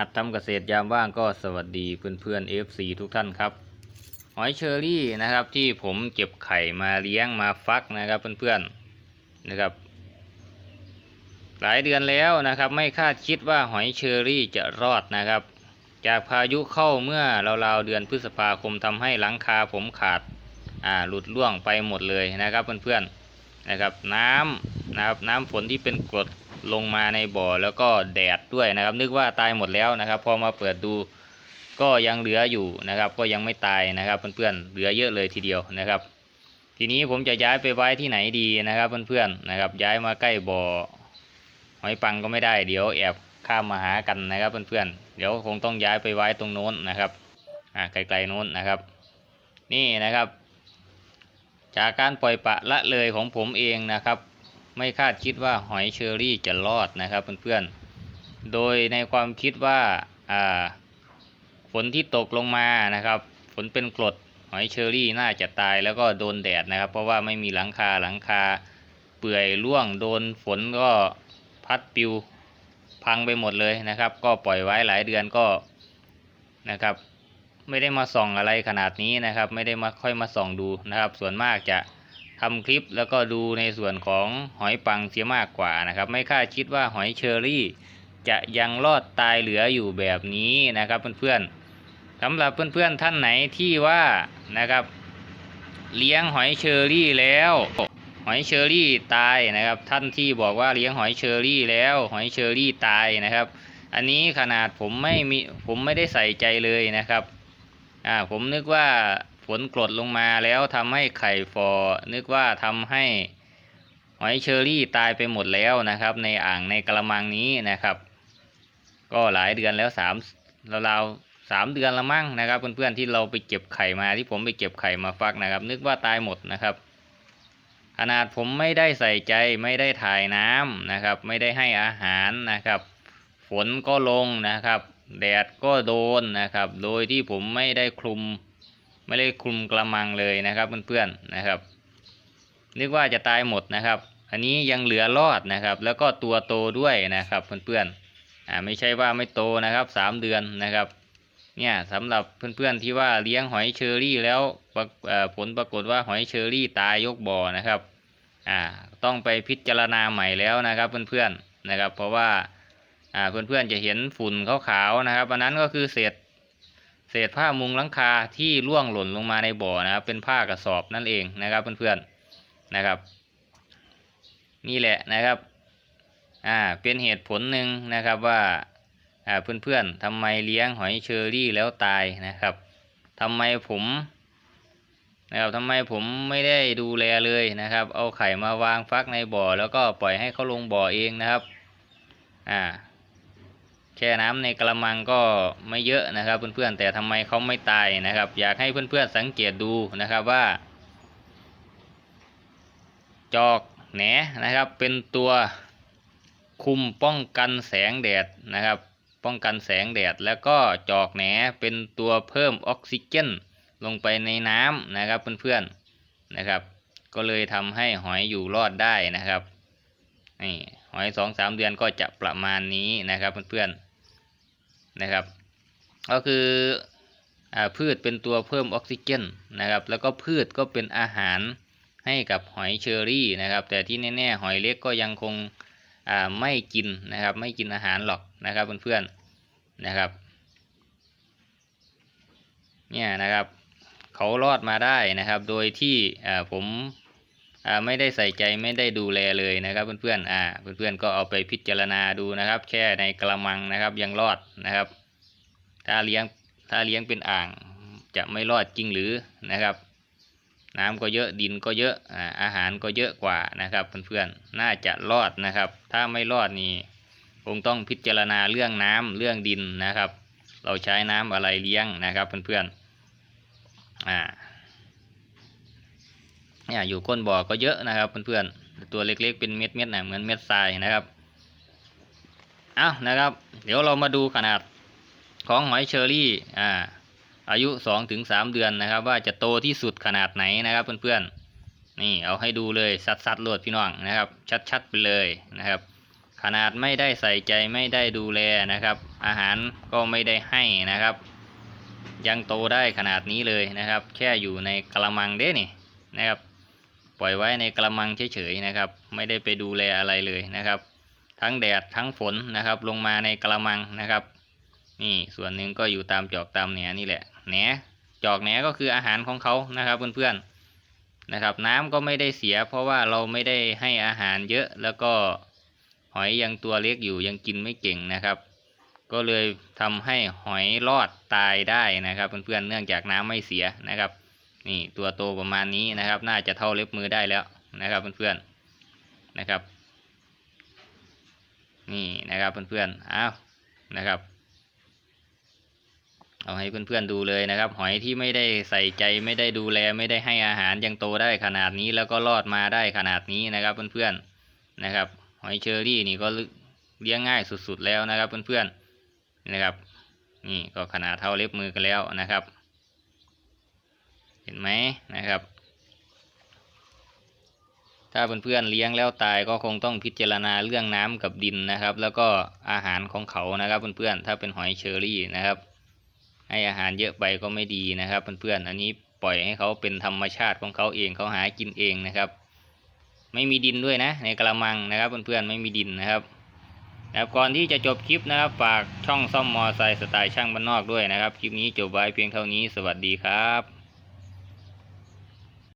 หัดทำเกษตรยามว่างก็สวัสดีเพื่อนเพื่อนๆ FC ทุกท่านครับ หอยเชอรี่นะครับที่ผมเก็บไข่มาเลี้ยงมาฟักนะครับเพื่อนๆนะครับ หลายเดือนแล้วนะครับไม่คาดคิดว่าหอยเชอรี่จะรอดนะครับ จากพายุเข้าเมื่อราวๆเดือนพฤษภาคมทำให้หลังคาผมขาดอ่าหลุดร่วงไปหมดเลยนะครับเพื่อนๆนะครับน้ำนะครับน้ำฝนที่เป็นกรด ลงมาในบ่อแล้วก็แดดด้วยนะครับ นึกว่าตายหมดแล้วนะครับ พอมาเปิดดูก็ยังเหลืออยู่นะครับ ก็ยังไม่ตายนะครับเพื่อนๆเหลือเยอะเลยทีเดียวนะครับ ทีนี้ผมจะย้ายไปไว้ที่ไหนดีนะครับเพื่อนๆนะครับ ย้ายมาใกล้บ่อหอยปังก็ไม่ได้เดี๋ยวแอบข้ามมาหากันนะครับเพื่อนๆเดี๋ยวคงต้องย้ายไปไว้ตรงโน้นนะครับอ่าไกลๆโน้นนะครับ นี่นะครับ จากการปล่อยปะละเลยของผมเองนะครับ ไม่คาดคิดว่าหอยเชอรี่จะรอดนะครับเพื่อนๆ โดยในความคิดว่าฝนที่ตกลงมานะครับ ฝนเป็นกรดหอยเชอรี่น่าจะตายแล้วก็โดนแดดนะครับ เพราะว่าไม่มีหลังคาหลังคาเปื่อยร่วงโดนฝนก็พัดปิวพังไปหมดเลยนะครับ ก็ปล่อยไว้หลายเดือนก็นะครับ ไม่ได้มาส่องอะไรขนาดนี้นะครับ ไม่ได้มาค่อยมาส่องดูนะครับ ส่วนมากจะ ทำคลิปแล้วก็ดูในส่วนของหอยปังเสียมากกว่านะครับ ไม่คาดคิดว่าหอยเชอรี่ จะยังรอดตายเหลืออยู่แบบนี้นะครับเพื่อนๆสำหรับเพื่อนๆท่านไหนที่ว่านะครับ เลี้ยงหอยเชอรี่แล้ว หอยเชอรี่ตายนะครับ ท่านที่บอกว่าเลี้ยงหอยเชอรี่แล้ว หอยเชอรี่ตายนะครับ อันนี้ขนาดผมไม่มีผมไม่ได้ใส่ใจเลยนะครับอ่าผมนึกว่า ฝนกรดลงมาแล้วทำให้ไข่ฟอนึกว่าทำให้หอยเชอรี่ตายไปหมดแล้วนะครับ ในอ่างในกระมังนี้นะครับ ก็หลายเดือนแล้วสามราวๆสามเดือนละมั้งนะครับเพื่อนๆที่เราไปเก็บไข่มาที่ผมไปเก็บไข่มาฟักนะครับ นึกว่าตายหมดนะครับ ขนาดผมไม่ได้ใส่ใจไม่ได้ถ่ายน้ำนะครับ ไม่ได้ให้อาหารนะครับ ฝนก็ลงนะครับ แดดก็โดนนะครับ โดยที่ผมไม่ได้คลุม ไม่ได้คลุมกระมังเลยนะครับเพื่อนๆนะครับนึกว่าจะตายหมดนะครับ อันนี้ยังเหลือรอดนะครับ แล้วก็ตัวโตด้วยนะครับเพื่อนๆอ่าไม่ใช่ว่าไม่โตนะครับสามเดือนนะครับเนี่ยสำหรับเพื่อนๆที่ว่าเลี้ยงหอยเชอรี่แล้วผลปรากฏว่าหอยเชอรี่ตายยกบ่อนะครับอ่าต้องไปพิจารณาใหม่แล้วนะครับเพื่อนๆนะครับ เพราะว่าอ่าเพื่อนๆจะเห็นฝุ่นขาวๆนะครับอันนั้นก็คือเศษ เศษผ้ามุงหลังคาที่ร่วงหล่นลงมาในบ่อนะครับ เป็นผ้ากระสอบนั่นเองนะครับเพื่อนๆนะครับ นี่แหละนะครับอ่าเป็นเหตุผลหนึ่งนะครับว่าอ่าเพื่อนๆทำไมเลี้ยงหอยเชอรี่แล้วตายนะครับทำไมผมนะครับทำไมผมไม่ได้ดูแลเลยนะครับ เอาไข่มาวางฟักในบ่อ แล้วก็ปล่อยให้เขาลงบ่อเองนะครับ อ่า แช่น้ำในกระมังก็ไม่เยอะนะครับเพื่อนๆแต่ทำไมเขาไม่ตายนะครับ อยากให้เพื่อนๆสังเกตดูนะครับว่า จอกแหนนะครับ เป็นตัวคุมป้องกันแสงแดดนะครับ ป้องกันแสงแดดแล้วก็จอกแหนเป็นตัวเพิ่มออกซิเจนลงไปในน้ำนะครับเพื่อนๆนะครับ ก็เลยทำให้หอยอยู่รอดได้นะครับนี่หอยสองสามเดือนก็จะประมาณนี้นะครับเพื่อนๆ นะครับ ก็คืออพืชเป็นตัวเพิ่มออกซิเจนนะครับ แล้วก็พืชก็เป็นอาหารให้กับหอยเชอรี่นะครับ แต่ที่แน่ๆหอยเล็กก็ยังคงไม่กินนะครับ ไม่กินอาหารหรอกนะครับเพื่อนๆนะครับเนี่ยนะครับ เขารอดมาได้นะครับ โดยที่ผม อ่าไม่ได้ใส่ใจไม่ได้ดูแลเลยนะครับ เพื่อนๆอ่าเพื่อนๆก็เอาไปพิจารณาดูนะครับแช่ในกระมังนะครับยังรอดนะครับ ถ้าเลี้ยงถ้าเลี้ยงเป็นอ่างจะไม่รอดจริงหรือนะครับ น้ำก็เยอะดินก็เยอะอ่าอาหารก็เยอะกว่านะครับ เพื่อนๆน่าจะรอดนะครับ ถ้าไม่รอดนี่คงต้องพิจารณาเรื่องน้ำเรื่องดินนะครับ เราใช้น้ำอะไรเลี้ยงนะครับ เพื่อนๆอ่า เนี่ยอยู่ก้นบ่อก็เยอะนะครับเพื่อนๆตัวเล็กๆเป็นเม็ดเม็ดๆนะเหมือนเม็ดทรายนะครับเอานะครับ เดี๋ยวเรามาดูขนาดของหอยเชอรี่อ่าอายุสองถึงสามเดือนนะครับ ว่าจะโตที่สุดขนาดไหนนะครับเพื่อนๆนี่เอาให้ดูเลยซัดๆโลดพี่น้องนะครับ ชัดๆไปเลยนะครับ ขนาดไม่ได้ใส่ใจไม่ได้ดูแลนะครับ อาหารก็ไม่ได้ให้นะครับ ยังโตได้ขนาดนี้เลยนะครับ แค่อยู่ในกระมังเด้นี่นะครับ ปล่อยไว้ในกระมังเฉยๆนะครับ ไม่ได้ไปดูแลอะไรเลยนะครับ ทั้งแดดทั้งฝนนะครับ ลงมาในกระมังนะครับ นี่ส่วนหนึ่งก็อยู่ตามจอกตามแหนนี่แหละแหนจอกแหนก็คืออาหารของเขานะครับเพื่อนๆนะครับ น้ำก็ไม่ได้เสีย เพราะว่าเราไม่ได้ให้อาหารเยอะแล้วก็หอยยังตัวเล็กอยู่ยังกินไม่เก่งนะครับ ก็เลยทำให้หอยรอดตายได้นะครับเพื่อนๆเนื่องจากน้ำไม่เสียนะครับ นี่ตัวโตประมาณนี้นะครับ น่าจะเท่าเล็บมือได้แล้วนะครับเพื่อนๆนะครับ นี่นะครับเพื่อนๆอ้าวนะครับ เอาให้เพื่อนๆดูเลยนะครับ หอยที่ไม่ได้ใส่ใจไม่ได้ดูแลไม่ได้ให้อาหารยังโตได้ขนาดนี้แล้วก็รอดมาได้ขนาดนี้นะครับเพื่อนๆนะครับ หอยเชอรี่นี่ก็เลี้ยงง่ายสุดๆแล้วนะครับเพื่อนๆนะครับ นี่ก็ขนาดเท่าเล็บมือกันแล้วนะครับ ห็นไหมนะครับ ถ้าเพื่อนๆเลี้ยงแล้วตายก็คงต้องพิจารณาเรื่องน้ำกับดินนะครับ แล้วก็อาหารของเขานะครับเพื่อนๆถ้าเป็นหอยเชอรี่นะครับ ให้อาหารเยอะไปก็ไม่ดีนะครับเพื่อนๆอันนี้ปล่อยให้เขาเป็นธรรมชาติของเขาเองเขาหากินเองนะครับ ไม่มีดินด้วยนะ ในกระมังนะครับเพื่อนๆไม่มีดินนะครับนะครับก่อนที่จะจบคลิปนะครับ ฝากช่องซ่อมมอไซค์สไตล์ช่างบ้านนอกด้วยนะครับ คลิปนี้จบไว้เพียงเท่านี้ สวัสดีครับ